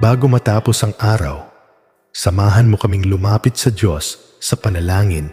Bago matapos ang araw, samahan mo kaming lumapit sa Diyos sa panalangin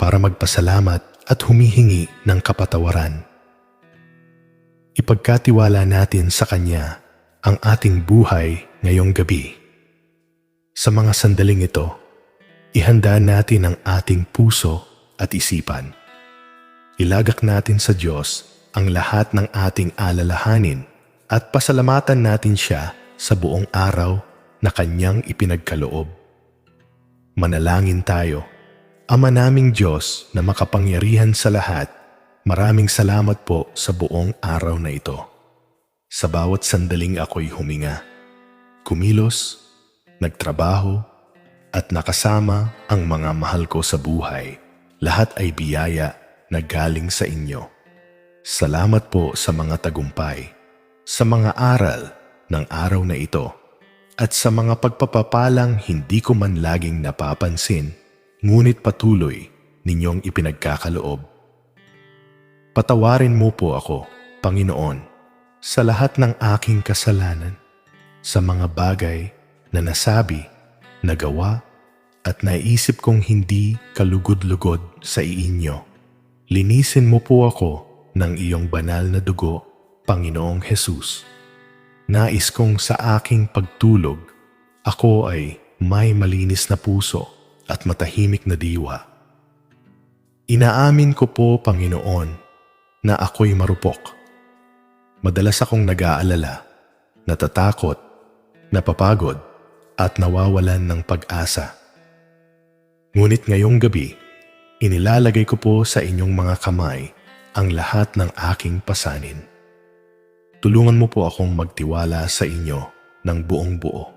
para magpasalamat at humihingi ng kapatawaran. Ipagkatiwala natin sa Kanya ang ating buhay ngayong gabi. Sa mga sandaling ito, ihanda natin ang ating puso at isipan. Ilagak natin sa Diyos ang lahat ng ating alalahanin at pasalamatan natin siya sa buong araw na Kanyang ipinagkaloob. Manalangin tayo. Ama naming Diyos na makapangyarihan sa lahat, maraming salamat po sa buong araw na ito. Sa bawat sandaling ako'y huminga, kumilos, nagtrabaho, at nakasama ang mga mahal ko sa buhay. Lahat ay biyaya na galing sa inyo. Salamat po sa mga tagumpay, sa mga aral ng araw na ito, at sa mga pagpapapalang hindi ko man laging napapansin, ngunit patuloy ninyong ipinagkakaloob. Patawarin mo po ako, Panginoon, sa lahat ng aking kasalanan, sa mga bagay na nasabi, nagawa, at naisip kong hindi kalugod-lugod sa iinyo. Linisin mo po ako ng iyong banal na dugo, Panginoong Hesus. Nais kong sa aking pagtulog, ako ay may malinis na puso at matahimik na diwa. Inaamin ko po, Panginoon, na ako'y marupok. Madalas akong nag-aalala, natatakot, napapagod, at nawawalan ng pag-asa. Ngunit ngayong gabi, inilalagay ko po sa inyong mga kamay ang lahat ng aking pasanin. Tulungan mo po akong magtiwala sa inyo ng buong buo.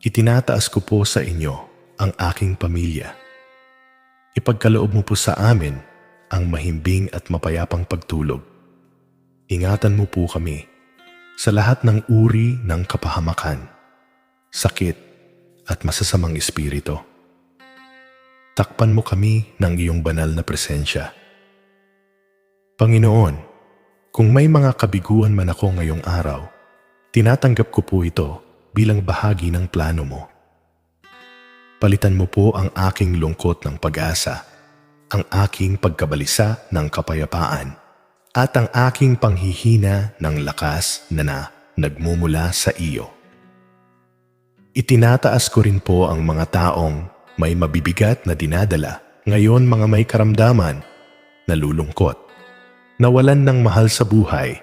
Itinataas ko po sa inyo ang aking pamilya. Ipagkaloob mo po sa amin ang mahimbing at mapayapang pagtulog. Ingatan mo po kami sa lahat ng uri ng kapahamakan, sakit at masasamang espiritu. Takpan mo kami ng iyong banal na presensya. Panginoon, kung may mga kabiguan man ako ngayong araw, tinatanggap ko po ito bilang bahagi ng plano mo. Palitan mo po ang aking lungkot ng pag-asa, ang aking pagkabalisa ng kapayapaan, at ang aking panghihina ng lakas na na nagmumula sa iyo. Itinataas ko rin po ang mga taong may mabibigat na dinadala ngayon mga may karamdaman, nalulungkot, nawalan ng mahal sa buhay,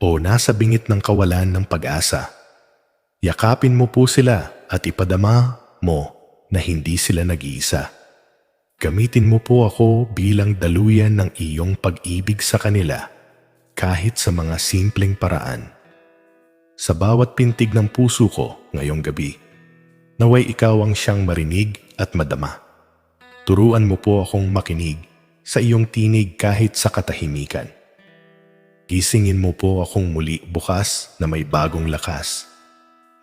o nasa bingit ng kawalan ng pag-asa. Yakapin mo po sila at ipadama mo na hindi sila nag-iisa. Gamitin mo po ako bilang daluyan ng iyong pag-ibig sa kanila kahit sa mga simpleng paraan. Sa bawat pintig ng puso ko ngayong gabi, naway ikaw ang siyang marinig at madama. Turuan mo po akong makinig sa iyong tinig kahit sa katahimikan. Gisingin mo po akong muli bukas na may bagong lakas,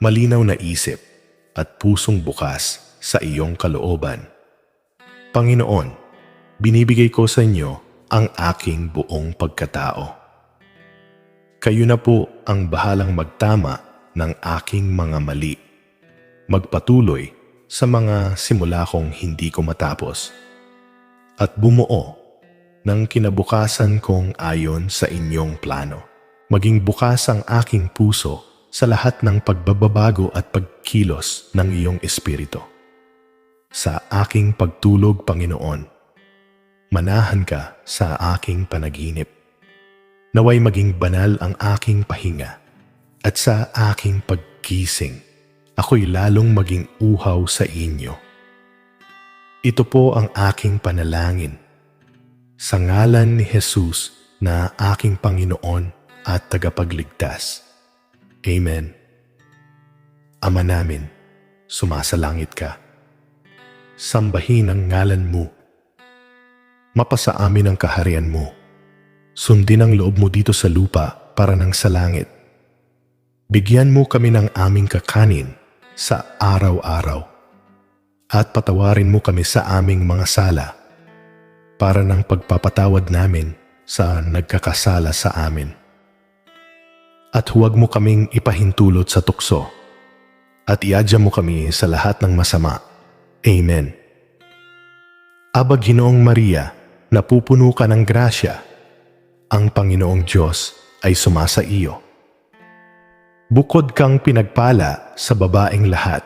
malinaw na isip at pusong bukas sa iyong kalooban. Panginoon, binibigay ko sa inyo ang aking buong pagkatao. Kayo na po ang bahalang magtama ng aking mga mali. Magpatuloy sa mga simula kong hindi ko matapos. At bumuo ng kinabukasan kong ayon sa inyong plano. Maging bukas ang aking puso sa lahat ng pagbababago at pagkilos ng iyong espiritu. Sa aking pagtulog, Panginoon, manahan ka sa aking panaginip. Naway maging banal ang aking pahinga at sa aking pagkising, ako'y lalong maging uhaw sa inyo. Ito po ang aking panalangin. Sa ngalan ni Jesus na aking Panginoon at tagapagligtas. Amen. Ama namin, sumasalangit ka. Sambahin ang ngalan mo. Mapasa amin ang kaharian mo. Sundin ang loob mo dito sa lupa para ng sa langit. Bigyan mo kami ng aming kakanin sa araw-araw. At patawarin mo kami sa aming mga sala para ng pagpapatawad namin sa nagkakasala sa amin. At huwag mo kaming ipahintulot sa tukso at iadya mo kami sa lahat ng masama. Amen. Aba Ginoong Maria, napupuno ka ng grasya. Ang Panginoong Diyos ay sumasa iyo. Bukod kang pinagpala sa babaeng lahat,